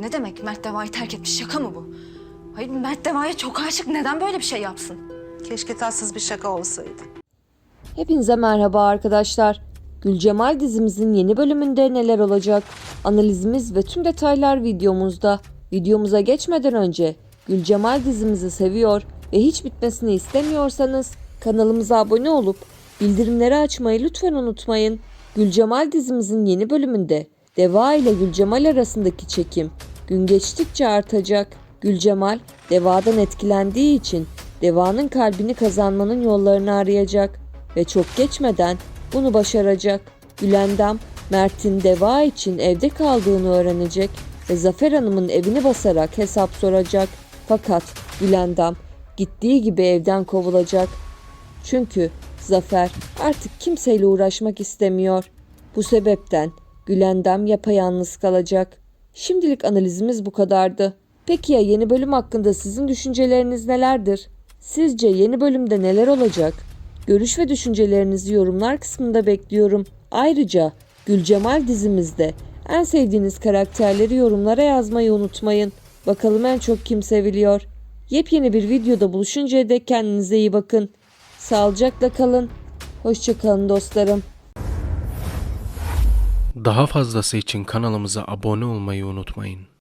Ne demek Mert Deva'yı terk etmiş şaka mı bu? Hayır Mert Deva'ya çok aşık neden böyle bir şey yapsın? Keşke tatsız bir şaka olsaydı. Hepinize merhaba arkadaşlar. Gülcemal dizimizin yeni bölümünde neler olacak? Analizimiz ve tüm detaylar videomuzda. Videomuza geçmeden önce Gülcemal dizimizi seviyor ve hiç bitmesini istemiyorsanız kanalımıza abone olup bildirimleri açmayı lütfen unutmayın. Gülcemal dizimizin yeni bölümünde Deva ile Gülcemal arasındaki çekim gün geçtikçe artacak. Gülcemal Deva'dan etkilendiği için Deva'nın kalbini kazanmanın yollarını arayacak ve çok geçmeden bunu başaracak. Gülendam, Mert'in Deva için evde kaldığını öğrenecek ve Zafer Hanım'ın evini basarak hesap soracak. Fakat Gülendam gittiği gibi evden kovulacak. Çünkü Zafer artık kimseyle uğraşmak istemiyor. Bu sebepten Gülendam yapayalnız kalacak. Şimdilik analizimiz bu kadardı. Peki ya yeni bölüm hakkında sizin düşünceleriniz nelerdir? Sizce yeni bölümde neler olacak? Görüş ve düşüncelerinizi yorumlar kısmında bekliyorum. Ayrıca Gülcemal dizimizde en sevdiğiniz karakterleri yorumlara yazmayı unutmayın. Bakalım en çok kim seviliyor? Yepyeni bir videoda buluşuncaya dek kendinize iyi bakın. Sağlıcakla kalın. Hoşçakalın dostlarım. Daha fazlası için kanalımıza abone olmayı unutmayın.